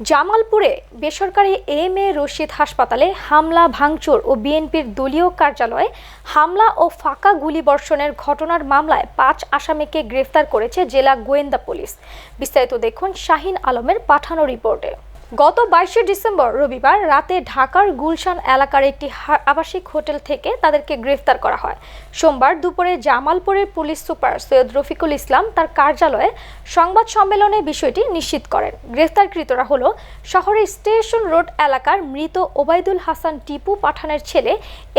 জামালপুরে বেসরকারি M A Rashid হাসপাতালে হামলা, ভাঙচুর ও বিএনপির দলীয় কার্যালয়ে হামলা ও ফাঁকা গুলিবর্ষণের ঘটনার মামলায় পাঁচ আসামিকে গ্রেফতার করেছে জেলা গোয়েন্দা পুলিশ। বিস্তারিত দেখুন শাহিন আলমের পাঠানো রিপোর্টে। গত বাইশে ডিসেম্বর রবিবার রাতে ঢাকার গুলশান এলাকার একটি আবাসিক হোটেল থেকে তাদেরকে গ্রেফতার করা হয়। সোমবার দুপুরে জামালপুরের পুলিশ সুপার সৈয়দ রফিকুল ইসলাম তার কার্যালয়ে সংবাদ সম্মেলনে বিষয়টি নিশ্চিত করেন। গ্রেফতারকৃতরা হল শহরের স্টেশন রোড এলাকার মৃত ওবায়দুল হাসান টিপু পাঠানের ছেলে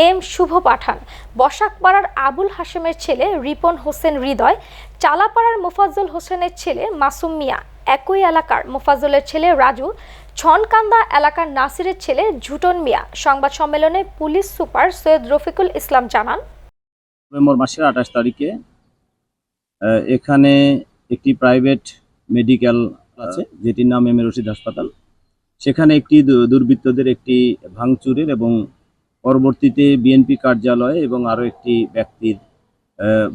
এম শুভ পাঠান, বসাকপাড়ার আবুল হাশেমের ছেলে রিপন হোসেন হৃদয়, চালাপাড়ার মোফাজ্জল হোসেনের ছেলে মাসুম মিয়া, একই এলাকার মোফাজ্জলের ছেলে রাজু ছনকান্দা এলাকার নাসিরের ছেলে ঝুটন মিয়া। সংবাদ সম্মেলনে পুলিশ সুপার সৈয়দ রফিকুল ইসলাম জানান, নভেম্বর মাসের আঠাশ তারিখে এখানে একটি প্রাইভেট মেডিকেল আছে, যেটির নাম এম রশিদ হাসপাতাল। সেখানে একটি দুর্বৃত্তদের একটি ভাঙচুরের এবং পরবর্তীতে বিএনপি কার্যালয় এবং আরও একটি ব্যক্তির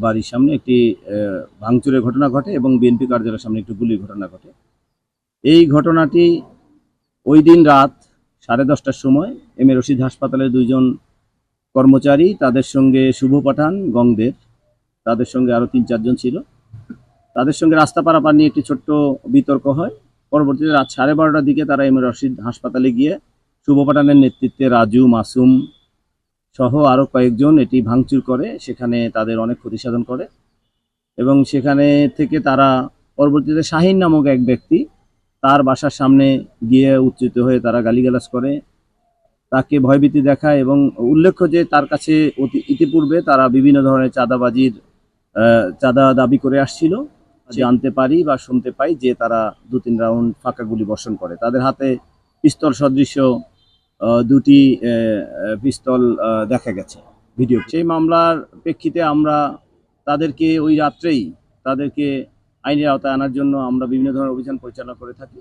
বাড়ির সামনে একটি ভাঙচুরের ঘটনা ঘটে এবং বিএনপি কার্যালয়ের সামনে একটি গুলির ঘটনা ঘটে। এই ঘটনাটি ওই দিন রাত সাড়ে দশটার সময় এম এ রশিদ হাসপাতালের দুইজন কর্মচারী তাদের সঙ্গে শুভ পাঠান গংদের। তাদের সঙ্গে আরও তিন, চারজন ছিল। তাদের সঙ্গে রাস্তা পারাপার নিয়ে একটি ছোট্ট বিতর্ক হয়। পরবর্তীতে রাত সাড়ে বারোটার দিকে তারা এম রশিদ হাসপাতালে গিয়ে শুভ পাঠানের নেতৃত্বে রাজু, মাসুম সহ আরও কয়েকজন এটি ভাঙচুর করে। সেখানে তাদের অনেক ক্ষতি সাধন করে। এবং সেখানে থেকে তারা পরবর্তীতে শাহিন নামক এক ব্যক্তি তার বাসার সামনে গিয়ে উচ্চিত হয়ে তারা গালিগালাজ করে, তাকে ভয়ভীতি দেখায় এবং উল্লেখ্য যে তার কাছে অতি ইতিপূর্বে তারা বিভিন্ন ধরনের চাঁদাবাজির চাঁদা দাবি করে আসছিল। জানতে পারি বা শুনতে পাই যে তারা দু তিন রাউন্ড ফাঁকা গুলি বর্ষণ করে। তাদের হাতে পিস্তল সদৃশ্য দুটি পিস্তল দেখা গেছে ভিডিও সেই মামলার প্রেক্ষিতে আমরা তাদেরকে ওই রাত্রেই তাদেরকে আইনের আওতায় আনার জন্য আমরা বিভিন্ন ধরনের অভিযান পরিচালনা করে থাকি।